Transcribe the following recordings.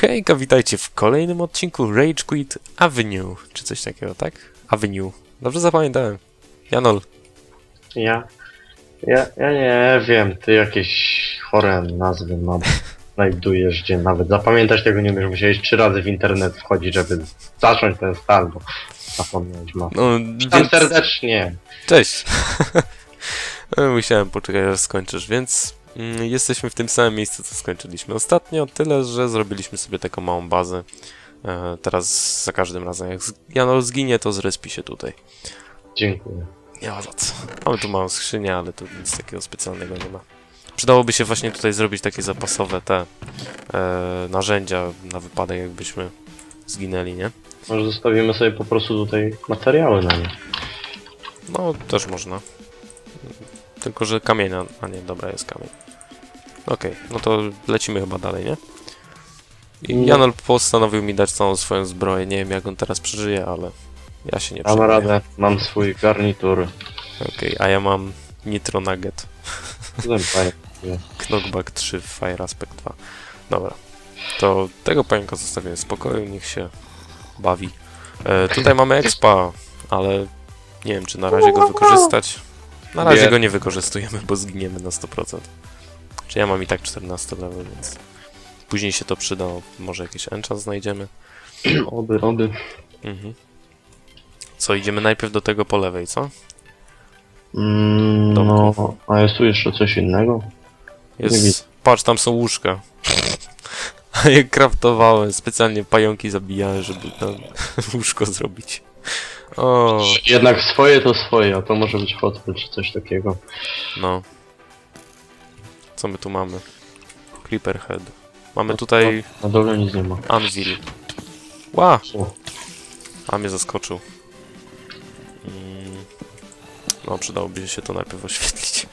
Hejka, witajcie w kolejnym odcinku Rage Quit Avenue, czy coś takiego, tak? Avenue. Dobrze zapamiętałem. Janol, Ja, ja, ja nie wiem, ty jakieś chore nazwy mam. Znajdujesz, gdzie nawet zapamiętać tego nie umiesz. Musiałeś trzy razy w internet wchodzić, żeby zacząć ten stan, bo zapomnieć mam. no, Witam więc... serdecznie. Cześć! Musiałem poczekać, aż skończysz, więc jesteśmy w tym samym miejscu, co skończyliśmy ostatnio, tyle, że zrobiliśmy sobie taką małą bazę. E, teraz za każdym razem, jak Janol zginie, to zrespi się tutaj. Dziękuję. Nie ma za co. Mamy tu małą skrzynię, ale tu nic takiego specjalnego nie ma. Przydałoby się właśnie tutaj zrobić takie zapasowe te e, narzędzia na wypadek, jakbyśmy zginęli, nie? Może zostawimy sobie po prostu tutaj materiały na nie. No, też można. Tylko, że kamienia... A nie, dobra, jest kamień. Okej, no to lecimy chyba dalej, nie? I No. Janol postanowił mi dać całą swoją zbroję. Nie wiem, jak on teraz przeżyje, ale ja się nie Mam przejmuję. radę, mam swój garnitur. Okej, a ja mam Nitro Nugget. Knockback 3 w Fire Aspect 2. Dobra. To tego pająka zostawię w spokoju, niech się bawi. E, tutaj mamy expa, ale nie wiem, czy na razie go wykorzystać. Na razie go nie wykorzystujemy, bo zginiemy na 100%. Czy ja mam i tak 14 level, więc później się to przyda, może jakieś enchant znajdziemy. Oby, oby. Mhm. Co, idziemy najpierw do tego po lewej, co? Mm, Domków. no, a jest tu jeszcze coś innego? Jest, patrz, tam są łóżka. A je kraftowałem, specjalnie pająki zabijałem, żeby tam łóżko zrobić. O, Jednak swoje to swoje, a to może być hotel czy coś takiego. no. Co my tu mamy? Creeper Head. Mamy tutaj Na dole nic nie ma. Anvil. Ła! O, A mnie zaskoczył. Mm, No, przydałoby się to najpierw oświetlić.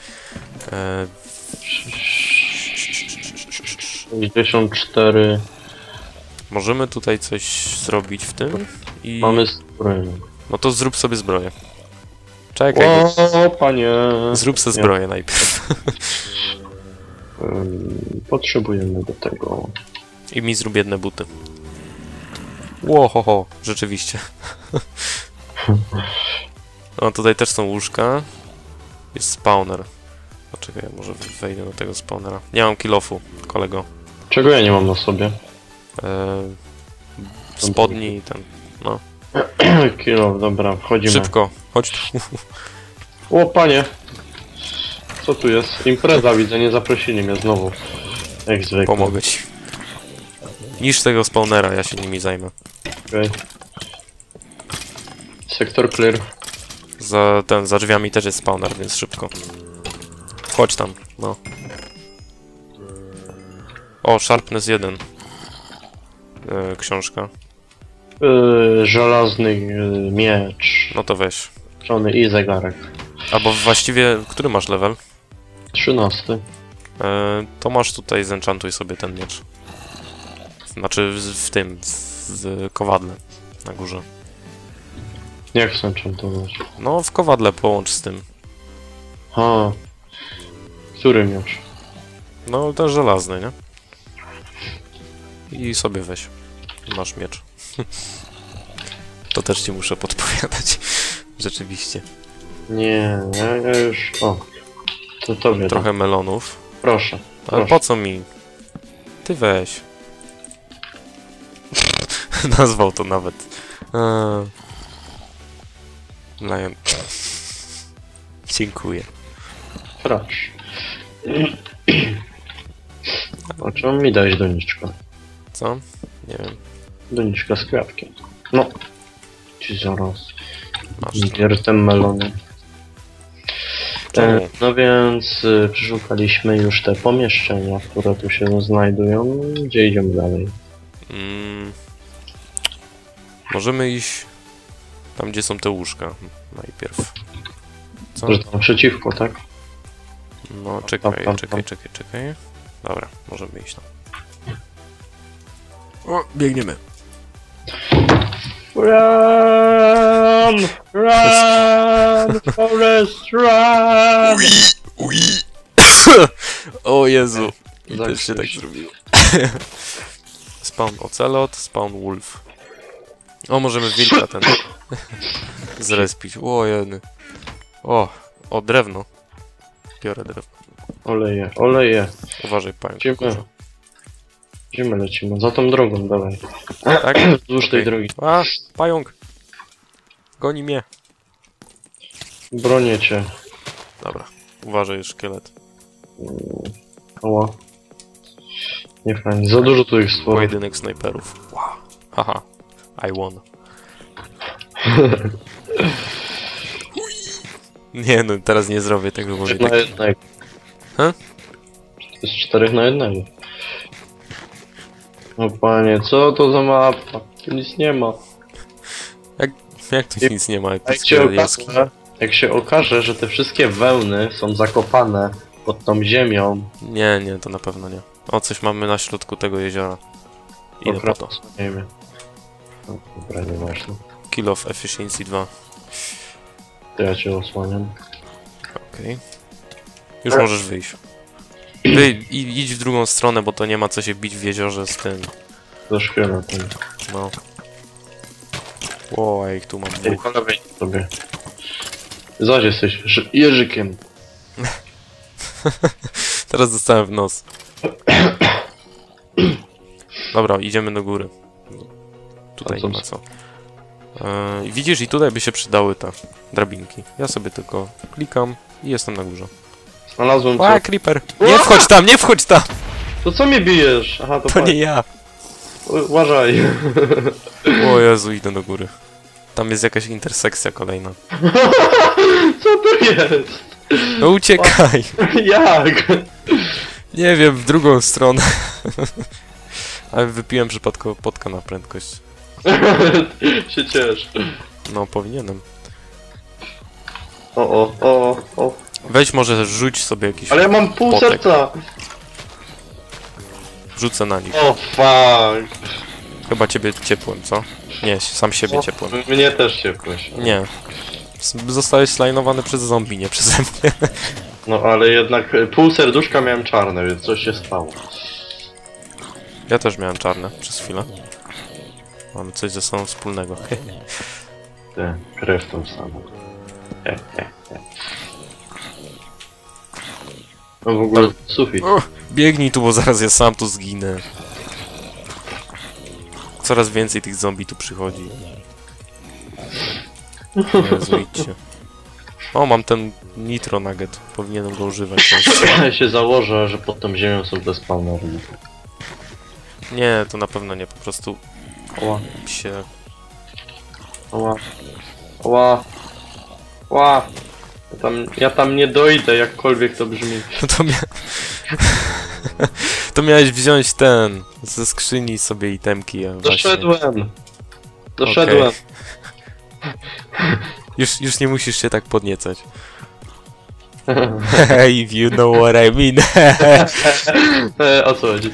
E, 64. możemy tutaj coś zrobić w tym? I... Mamy zbroję. No to zrób sobie zbroję. Czekaj. O, panie. Zrób sobie zbroję najpierw. Potrzebujemy do tego. I mi zrób jedne buty. Ło, ho, ho, rzeczywiście. No tutaj też są łóżka. Jest spawner. Poczekaj, może wejdę do tego spawnera. Nie mam kilofu, kolego. Czego ja nie mam na sobie? Eee, spodni i ten. No. Kilo, dobra, wchodzimy. Szybko, chodź tu. O, panie. Co tu jest? Impreza widzę, nie zaprosili mnie znowu. Jak zwykle. Pomogę ci. Niż tego spawnera, ja się nimi zajmę. Okej. Sektor clear. Za ten, za drzwiami też jest spawner, więc szybko. Chodź tam, no. O, Sharpness 1. E, książka. Yy, żelazny yy, miecz. No to weź. Żony i zegarek. Albo właściwie, który masz level? 13. E, to masz tutaj, zenchantuj sobie ten miecz. Znaczy w, tym, w, kowadle na górze. Jak chcę enchantować? No, w kowadle połącz z tym. Ha. Który miecz? No, ten żelazny, nie? I sobie weź. Masz miecz. to też ci muszę podpowiadać. Rzeczywiście. Nie, ja, już... O. To tobie. Trochę melonów. Proszę. Ale Proszę. po co mi? Ty weź. Nazwał to nawet. Eee. Lion. Dziękuję. Proszę. O czym mi dać doniczkę? Co? Nie wiem. Doniczka z kwiatkiem. No. Ci zaraz. Wiertem melonem. Czemu? E, no więc y, przeszukaliśmy już te pomieszczenia, które tu się znajdują. Gdzie idziemy dalej? Mm. Możemy iść tam, gdzie są te łóżka. Najpierw. Co? Że tam przeciwko, tak? No, czekaj, tam, tam. czekaj, czekaj, czekaj. Dobra, możemy iść tam. O, biegniemy. Run! Run! Forest, run! Ui! O Jezu! I też się tak zrobiło. Spawn ocelot, spawn wolf. O, możemy wilka ten zrespić. O, jeny. O, o, drewno. Biorę drewno. Oleje, oleje. Uważaj, pająk. Lecimy. Gdzie my lecimy? Za tą drogą, dawaj. Tak? Wzdłuż tej drogi. A, pająk! Goni mnie. Bronię cię. Dobra, uważaj, szkielet. Oła. Nie fajnie, za dużo tu ich stworów. Pojedynek snajperów. Wow. Haha, I won. Nie no, teraz nie zrobię tego, bo mnie Na tak... jednego. He? To jest czterech na jednego. O panie, co to za mapa? Tu nic nie ma. Jak tu nic nie ma, jak A jak się, to okaże, jak się okaże, że te wszystkie wełny są zakopane pod tą ziemią, Nie, nie, to na pewno nie. O, coś mamy na środku tego jeziora. Idę po to. Nie wiem. No, dobra, nieważne. Kill of Efficiency 2. To ja cię osłaniam. Okej. Już możesz wyjść. Idź w drugą stronę, bo to nie ma co się bić w jeziorze z tym. Za szkieletem. No. Ło, a ich tu mam Ej, dwóch. sobie. Zaś jesteś ży- jeżykiem. Teraz dostałem w nos. Dobra, idziemy do góry. Tutaj nie ma co. Eee, widzisz, i tutaj by się przydały te drabinki. Ja sobie tylko klikam i jestem na górze. Znalazłem. A, creeper! Nie wchodź tam, nie wchodź tam! To co mnie bijesz? Aha, to, To nie ja! U- Uważaj. O Jezu, idę do góry. Tam jest jakaś intersekcja kolejna. Co to jest? No uciekaj! Jak? Nie wiem, w drugą stronę. Ale wypiłem przypadkowo potka na prędkość. się ciesz. No, powinienem. O, o, o, o. Weź może rzuć sobie jakiś... Ale ja mam pół Potek. serca. Rzucę na nich. O, fuck. Chyba ciebie ciepłem, co? Nie, sam siebie O, ciepłem. Mnie też ciepłeś. Nie. S- Zostałeś slajnowany przez zombie, nie przeze mnie. No ale jednak e, pół serduszka miałem czarne, więc coś się stało. Ja też miałem czarne przez chwilę. Mamy coś ze sobą wspólnego. Te, krew tą samą. He, he. No w ogóle sufit. O, biegnij tu, bo zaraz ja sam tu zginę. Coraz więcej tych zombie tu przychodzi. Jezu, idźcie. O, mam ten nitro nugget. Powinienem go używać. Ja się założę, że pod tą ziemią są te spawnery. Nie, to na pewno nie. Po prostu Oła, się... oła, oła, oła. Ja tam, ja tam nie dojdę, jakkolwiek to brzmi. No to mia... To miałeś wziąć ten... Ze skrzyni sobie itemki, a. Doszedłem! Doszedłem! Już, już nie musisz się tak podniecać. If you know what I mean. e, o co chodzi?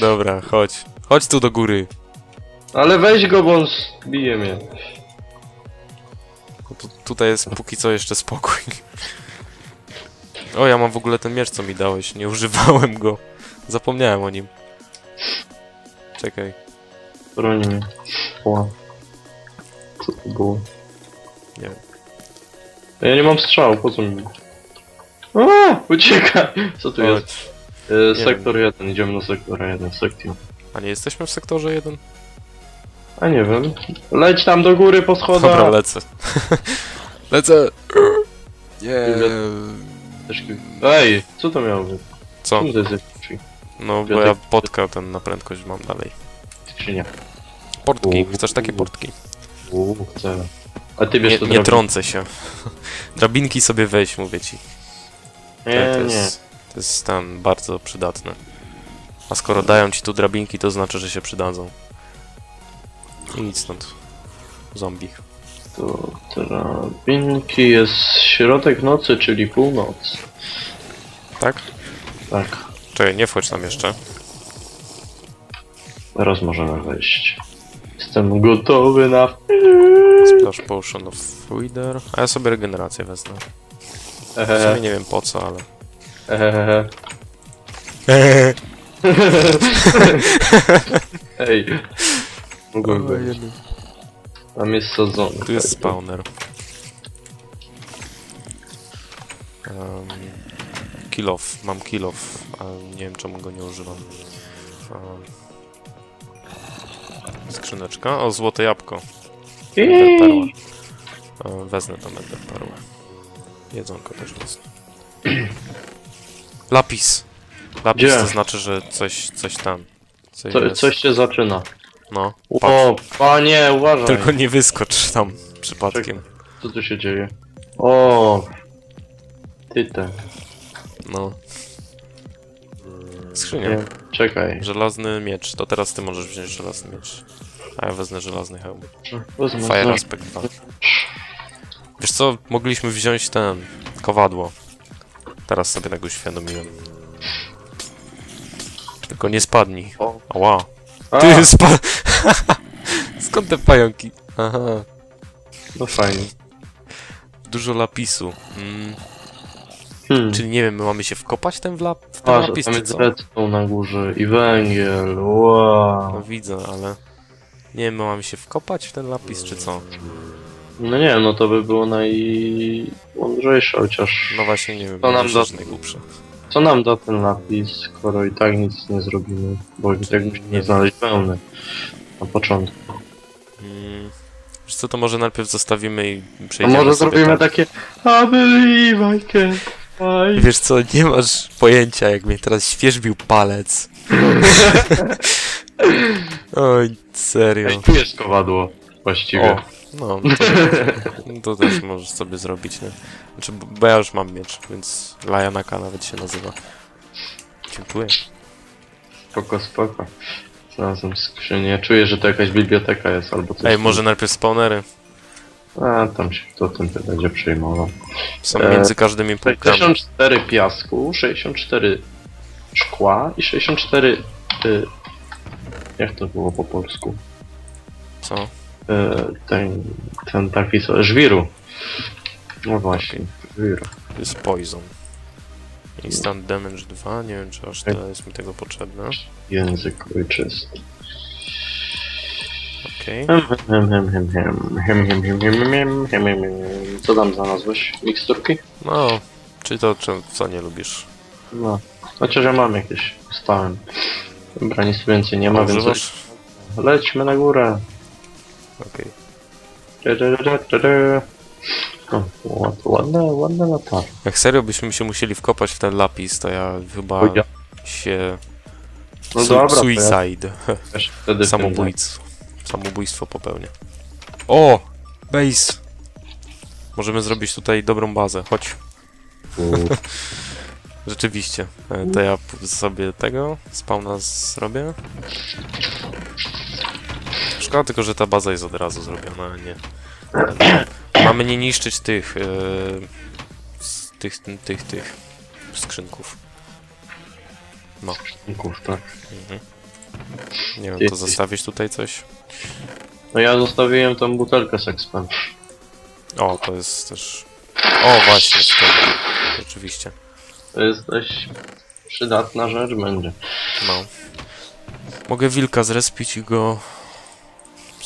Dobra, chodź. Chodź tu do góry. Ale weź go, bo on bije mnie. Tu, tutaj jest póki co jeszcze spokój. O, ja mam w ogóle ten miecz, co mi dałeś. Nie używałem go. Zapomniałem o nim. Czekaj. Broni mnie. Co to było? Nie wiem. Ja nie mam strzału, po co mi? A, uciekaj! Co tu jest? Chodź. E, sektor 1, idziemy do sektora 1, sektion. A nie jesteśmy w sektorze jeden? A nie wiem. Leć tam do góry po schodach! Dobra, lecę. lecę. Nie. Ej, co to miało być? Co? To jest? No, bo ja podka ten na prędkość mam dalej. Skrzynia. Portki. Chcesz takie portki? Uuu, chcę. A ty bierz Nie, to nie trącę się. Drabinki sobie weź, mówię ci. Nie, to, nie. jest, to jest stan bardzo przydatny. A skoro dają ci tu drabinki, to znaczy, że się przydadzą. I nic stąd. Zombie. To drabinki jest środek nocy, czyli północ. Tak? Tak, Czekaj, nie wchodź tam jeszcze. teraz możemy wejść. Jestem gotowy na... Splash Potion of Wither. A ja sobie regenerację wezmę. W sumie nie wiem po co, ale... ehehe. Ej. Mogłem być. Tam jest sadzony. Tu jest spawner. Um, kill off. Mam kill off, ale nie wiem czemu go nie używam. Um, skrzyneczka. O, złote jabłko. Ender perła. O, wezmę tam ender perłę. Jedzonko też wezmę. Lapis. Lapis Gdzie? to znaczy, że coś, coś tam. Coś Co, jest. coś się zaczyna. No, patrz. O, panie, uważaj. Tylko nie wyskocz tam przypadkiem. Co tu się dzieje? O, ty te. No. Skrzynia. Nie, czekaj. Żelazny miecz. To teraz ty możesz wziąć żelazny miecz. A ja wezmę żelazny hełm. Wezmę Fire znowu. Aspect 2. Wiesz co? Mogliśmy wziąć ten... kowadło. Teraz sobie tego uświadomiłem. Tylko nie spadnij. O. Ała. A, Ty spa... Skąd te pająki? Aha. no fajnie. Dużo lapisu. Mm, Hmm. czyli nie wiem, my mamy się wkopać ten w, lap... w ten A, lapis, tam czy jest co? redstone na górze i węgiel, wow. No widzę, ale... Nie wiem, my mamy się wkopać w ten lapis, czy co? No nie, no to by było najmądrzejsze, chociaż No właśnie, nie wiem, To nam da- rzecz najgłupsza. Co nam da ten napis, skoro i tak nic nie zrobimy, bo i tak musimy nie znaleźć pełny na początku. Mm, wiesz co, to może najpierw zostawimy i A przejdziemy może sobie zrobimy tak. takie I believe I can fly. Wiesz co, nie masz pojęcia, jak mnie teraz świeżbił palec. Oj, serio. Ej, tu jest kowadło, właściwie. O, no, to, to też możesz sobie zrobić, nie? Znaczy, bo ja już mam miecz, więc Lajanaka nawet się nazywa. Dziękuję. Spoko, spoko. Znalazłem skrzynię. Czuję, że to jakaś biblioteka jest albo coś. Ej, może najpierw spawnery. A, tam się kto tym ty będzie przejmował. Są E, między każdymi półkami. 64 piasku, 64 szkła i 64... Y, jak to było po polsku? Co? ten, ten taki żwiru. No właśnie, żwiru. To jest poison. Instant damage 2, nie wiem czy aż tyle jest mi tego potrzebne. Język ojczysty. Okej. Co tam znalazłeś? Miksturki? No, czy to co nie lubisz? No, chociaż ja mam jakieś, stałem. Dobra, nic więcej nie ma, więc... Lećmy na górę. Okej. Da, da, da, da, da. O, ład- ładne, ładne latarki. Jak serio byśmy się musieli wkopać w ten lapis, to ja chyba ja- się... No su- dobra, ja Suicide. wtedy Samobójstwo. Samobójstwo popełnię. O! Base! Możemy zrobić tutaj dobrą bazę. Chodź. Rzeczywiście. E, To ja sobie tego spawna zrobię. Szkoda tylko, że ta baza jest od razu zrobiona, a nie. Mamy nie niszczyć tych. e, z tych, tych, tych skrzynków. Skrzynków, tak. Mhm. Nie wiem, to zostawić tutaj coś? No ja zostawiłem tą butelkę z expem. O, to jest też. O, właśnie, skąd. Oczywiście. To jest dość przydatna rzecz będzie. No. Mogę wilka zrespić i go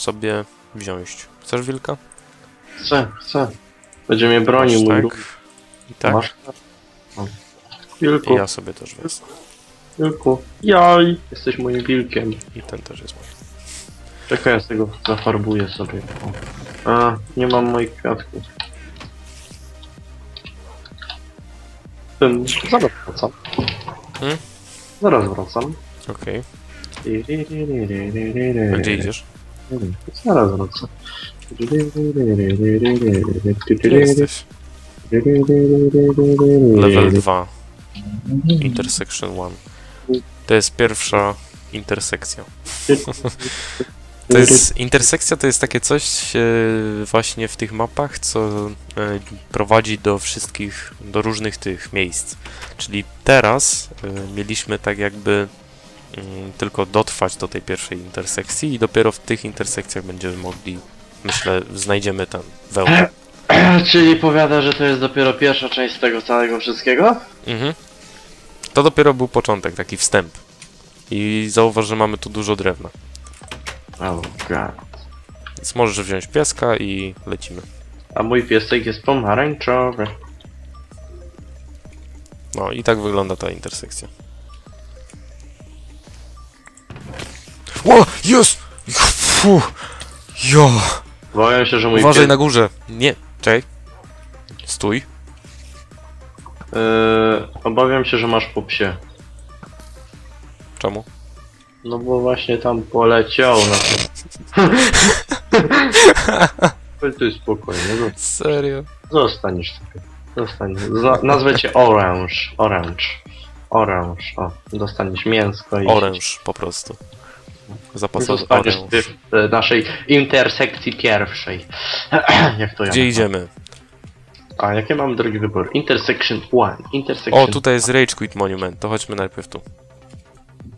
sobie wziąć. Chcesz wilka? Chcę, chcę. Będzie mnie bronił mój tak. ruch. I tak. Masz? No. Wilku, I ja sobie też wezmę. wilku. Jaj! Jesteś moim wilkiem. I ten też jest mój. Czekaj, ja z tego zafarbuję sobie. O. A, nie mam moich kwiatków. Ten, zaraz wracam. Hmm? Zaraz wracam. Okej. A Gdzie idziesz? Zaraz. Gdzie jesteś? Level 2. Intersection 1. To jest pierwsza intersekcja. To jest, intersekcja to jest takie coś e, właśnie w tych mapach, co e, prowadzi do wszystkich, do różnych tych miejsc. Czyli teraz e, mieliśmy tak jakby tylko dotrwać do tej pierwszej intersekcji i dopiero w tych intersekcjach będziemy mogli, myślę, znajdziemy ten wełnę. Czyli powiada, że to jest dopiero pierwsza część tego całego wszystkiego? Mhm. To dopiero był początek, taki wstęp. I zauważ, że mamy tu dużo drewna. Oh god. Więc możesz wziąć pieska i lecimy. A mój piesek jest pomarańczowy. No i tak wygląda ta intersekcja. O, jest! Fu! Jo! Obawiam się, że mój Uważaj pies... na górze! Nie, czekaj. Stój. Yy, obawiam się, że masz po psie. Czemu? No bo właśnie tam poleciał na to. Tu spokojnie, no, Serio? zostaniesz sobie. Zostaniesz. Za, nazwę cię Orange. Orange. Orange. O, dostaniesz mięsko i... Oręż po prostu. Zostaniesz oręż. w e, naszej intersekcji pierwszej. Jak to ja Gdzie idziemy? A, jakie mamy drogi wybór? Intersection 1. Intersection... O, tutaj jest Rage Quit Monument, to chodźmy najpierw tu.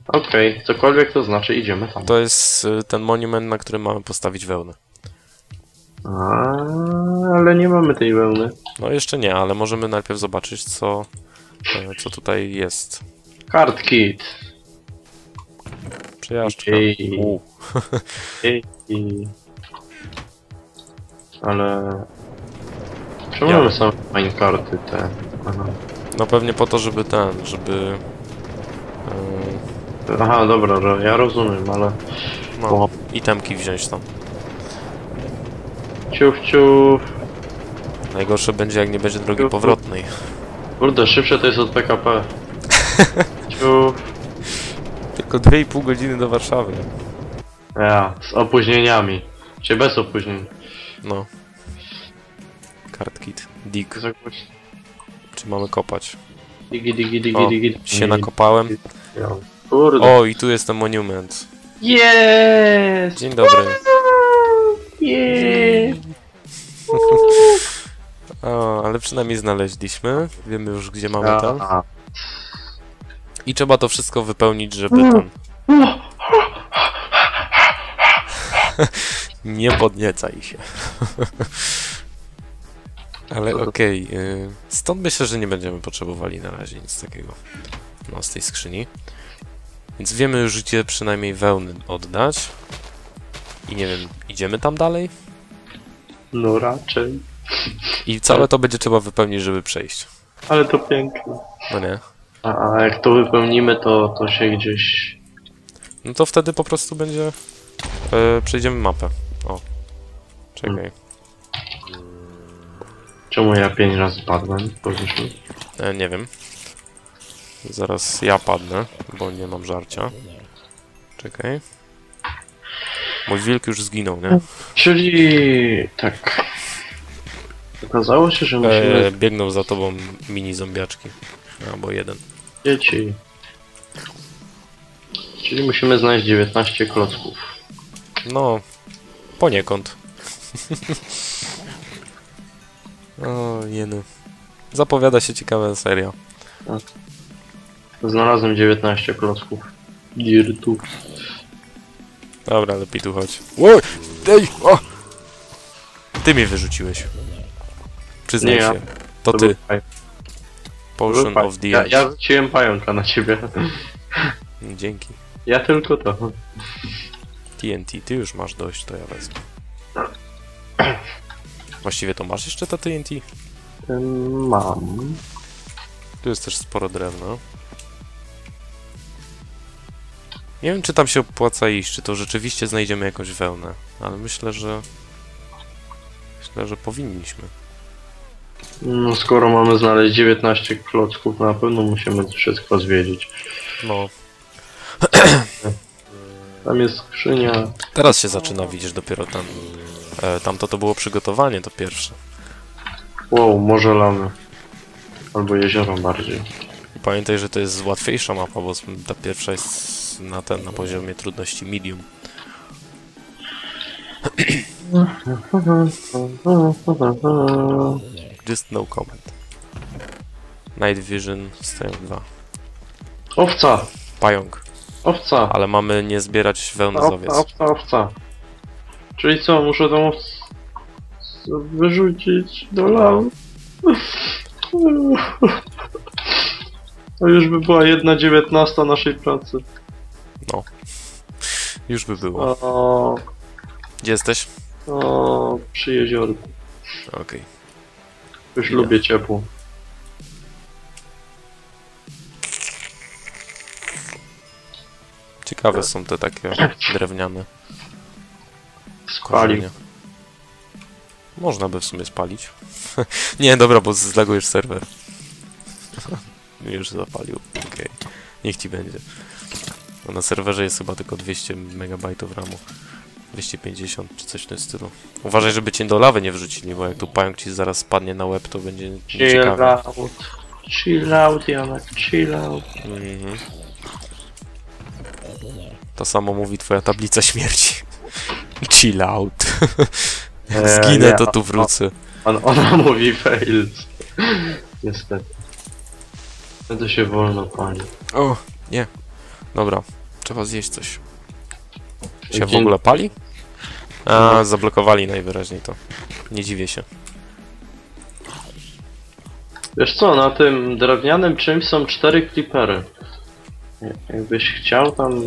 Okej, cokolwiek to znaczy, idziemy tam. To jest y, ten monument, na którym mamy postawić wełnę. A, ale nie mamy tej wełny. No jeszcze nie, ale możemy najpierw zobaczyć, co, e, co tutaj jest. Card kit. Przejażdżka. Ej. U. I, i... Ale... Czemu Ja. mamy same minecarty te? Aha. No pewnie po to, żeby ten, żeby... e, Aha, dobra, ro- ja rozumiem, ale... No, O. itemki wziąć tam. Ciuf, ciuf. Najgorsze będzie, jak nie będzie drogi powrotnej. Kurde, szybsze to jest od PKP. Ciuf. Tylko 2,5 godziny do Warszawy. Ja, z opóźnieniami. Czy bez opóźnień. No. Card kit. Dig. Czy mamy kopać? Digi, digi, digi, O, digi. się nakopałem. Kurde. O, i tu jest ten monument. Jest! Dzień dobry. Jest! O, ale przynajmniej znaleźliśmy. Wiemy już, gdzie mamy to. I trzeba to wszystko wypełnić, żeby ten... Nie podniecaj się. Ale okej, y, stąd myślę, że nie będziemy potrzebowali na razie nic takiego no, z tej skrzyni. Więc wiemy już, gdzie przynajmniej wełny oddać. I nie wiem, idziemy tam dalej? No raczej. I całe to będzie trzeba wypełnić, żeby przejść. Ale to piękne. No nie? A, a jak to wypełnimy, to, to się gdzieś... No to wtedy po prostu będzie... E, przejdziemy mapę. O. Czekaj. Czemu ja pięć razy padłem? Powiesz mi? E, nie wiem. Zaraz ja padnę, bo nie mam żarcia. Czekaj. Mój wilk już zginął, nie? Czyli... tak... Okazało się, że musimy E, biegną za tobą mini zombiaczki. Albo jeden. Dzieci. Czyli musimy znaleźć 19 klocków. No, poniekąd. o, jeny. Zapowiada się ciekawa seria. Znalazłem 19 klocków. Dirtu. Dobra, lepiej tu chodź. Oj! Ej! O! Ty mnie wyrzuciłeś. Przyznaj Nie się. To ty. był Potion paj- of the ja, Edge. ja rzuciłem pająka na ciebie. Dzięki. Ja tylko to. TNT, ty już masz dość, to ja wezmę. Właściwie to masz jeszcze to TNT? Mam. Tu jest też sporo drewna. Nie wiem, czy tam się opłaca iść, czy to rzeczywiście znajdziemy jakąś wełnę, ale myślę, że... Myślę, że powinniśmy. No skoro mamy znaleźć 19 klocków, na pewno musimy wszystko zwiedzić. No, Tam jest skrzynia. teraz się zaczyna widzieć dopiero tam. E, tamto to było przygotowanie, to pierwsze. Wow, morze lamy. Albo jezioro bardziej. Pamiętaj, że to jest łatwiejsza mapa, bo ta pierwsza jest na ten, na poziomie trudności medium. Just no comment. Night Vision, Strength 2. Owca! Pająk. Owca! Ale mamy nie zbierać wełny z Owca, owiec. owca, owca. Czyli co, muszę tą owcę wyrzucić do lawy? To już by była jedna dziewiętnasta naszej pracy. Już by było. O, Gdzie jesteś? o, przy jeziorku. Okej. Już Idę. lubię ciepło. Ciekawe są te takie drewniane korzenie. Można by w sumie spalić. nie, dobra, bo zlagujesz serwer. Już zapalił. Okej. Niech ci będzie. No na serwerze jest chyba tylko 200 MB RAMu. 250 czy coś w tym stylu. Uważaj, żeby cię do lawy nie wrzucili, bo jak tu pająk ci zaraz spadnie na łeb, to będzie Chill out. Chill out, Janek, chill out. Mhm. To samo mówi twoja tablica śmierci. Chill out. Jak Eee, zginę, nie, to tu wrócę. On, ona mówi fails. Niestety. Wtedy się wolno pali. O, nie. Dobra, trzeba zjeść coś. Się w Dzień- ogóle pali? A, zablokowali najwyraźniej to. Nie dziwię się. Wiesz co, na tym drewnianym czymś są cztery klipery. Jakbyś chciał tam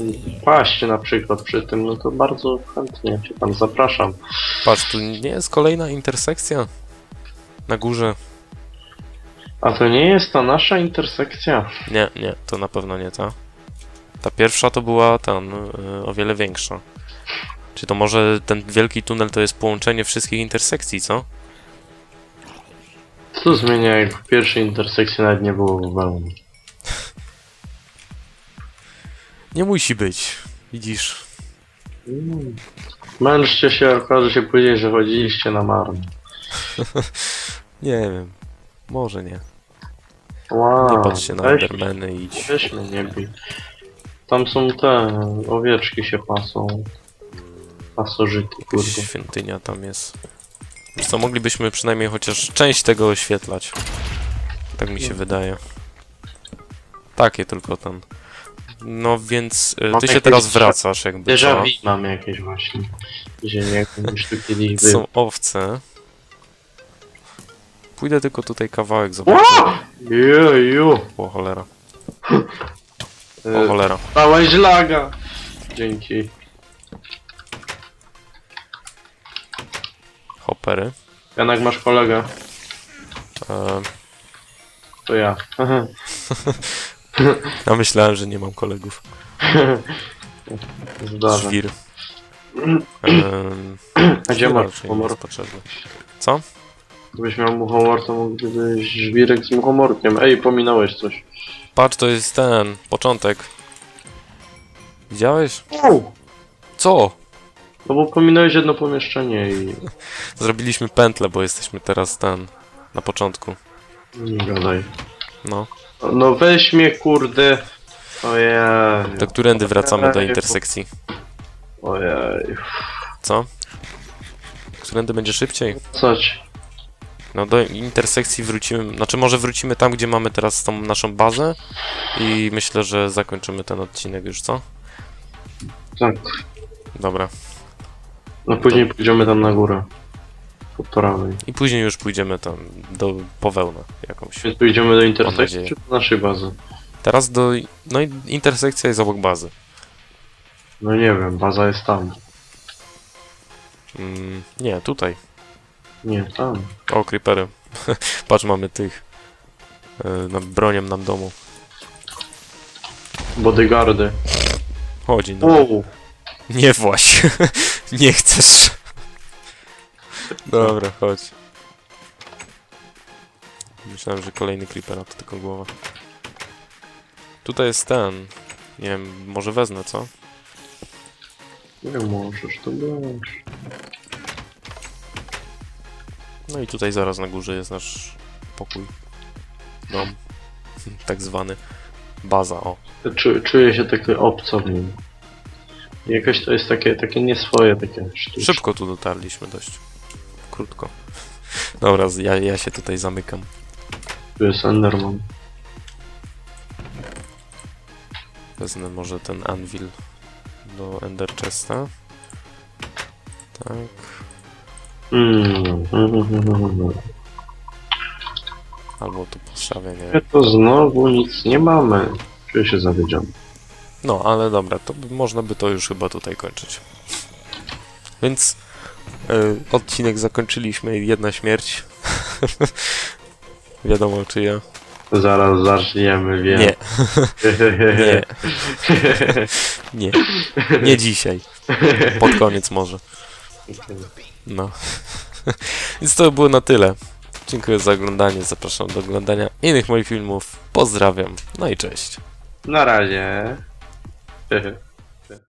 paść na przykład przy tym, no to bardzo chętnie cię tam zapraszam. Patrz, tu nie jest kolejna intersekcja? Na górze? A to nie jest ta nasza intersekcja. Nie, nie, to na pewno nie ta. Ta pierwsza to była ten, y, o wiele większa. Czy to może ten wielki tunel to jest połączenie wszystkich intersekcji, co? Co zmienia, jak w pierwszej intersekcji nawet nie było wełny? Nie musi być. Widzisz? Mm. Męczcie się, okaże się później, że chodziliście na marne. Nie wiem. Może nie. Wow, Nie patrz się na Endermany i idź. weź mnie nie bij. Tam są te, owieczki się pasą. Pasożyty, kurde. Świątynia tam jest. Wiesz co, moglibyśmy przynajmniej chociaż część tego oświetlać. Tak mi się wydaje. Takie tylko ten. No więc y, ty się teraz wracasz jakby Déjà vu mam jakieś właśnie. Ziemię, jakąś tu kiedyś był. Są owce. Pójdę tylko tutaj kawałek zobaczyć. Jeju! O cholera. O cholera. Dałeś laga! Dzięki. Hoppery. Janek, masz kolegę? E, To ja. ja myślałem, że nie mam kolegów. Zdarza. Żwir. A gdzie masz humor? Co? Gdybyś miał muchomor, to mógłbyś żwirek z muchomorkiem. Ej, pominąłeś coś. Patrz, to jest ten, początek. Widziałeś? Co? No bo pominąłeś jedno pomieszczenie i... Zrobiliśmy pętlę, bo jesteśmy teraz ten, na początku. Nie gadaj. No. No weź mnie, kurde. Ojej. To którędy wracamy do intersekcji? Ojej. Co? Którędy będzie szybciej? Coś. No do intersekcji wrócimy, znaczy może wrócimy tam, gdzie mamy teraz tą naszą bazę i myślę, że zakończymy ten odcinek już, co? Tak. Dobra. No później pójdziemy tam na górę. Po prawej. I później już pójdziemy tam do powełnę jakąś. Więc pójdziemy do intersekcji czy do naszej bazy? Teraz do... no i intersekcja jest obok bazy. No nie wiem, baza jest tam. Mm, nie, tutaj. Nie, tam. O, creepery. Patrz, mamy tych. Yy, bronią nam domu. Bodyguardy. Chodzi, no. Wow. Nie właś. nie chcesz. Dobra, chodź. Myślałem, że kolejny creeper, a to tylko głowa. Tutaj jest ten. Nie wiem, może wezmę, co? Nie możesz, to wiesz. No i tutaj zaraz na górze jest nasz pokój. Dom. tak zwany. Baza, o. Czu, czuję się taki obco w nim. Jakoś to jest takie, takie nieswoje, takie sztuczne. Szybko tu dotarliśmy dość. Krótko. Dobra, ja, ja się tutaj zamykam. Tu jest Enderman. Wezmę może ten anvil do Ender Chesta. Tak. Mm. Albo tu postawię, nie wiem. to znowu nic nie mamy. Czuję się zawiedziony. No, ale dobra, to by, można by to już chyba tutaj kończyć. Więc y, odcinek zakończyliśmy, jedna śmierć. Wiadomo czy ja. Zaraz zaczniemy, wiem. Nie, nie, nie. Nie dzisiaj. Pod koniec może. No. Więc to było na tyle. Dziękuję za oglądanie. Zapraszam do oglądania innych moich filmów. Pozdrawiam. No i cześć. Na razie. Uh huh.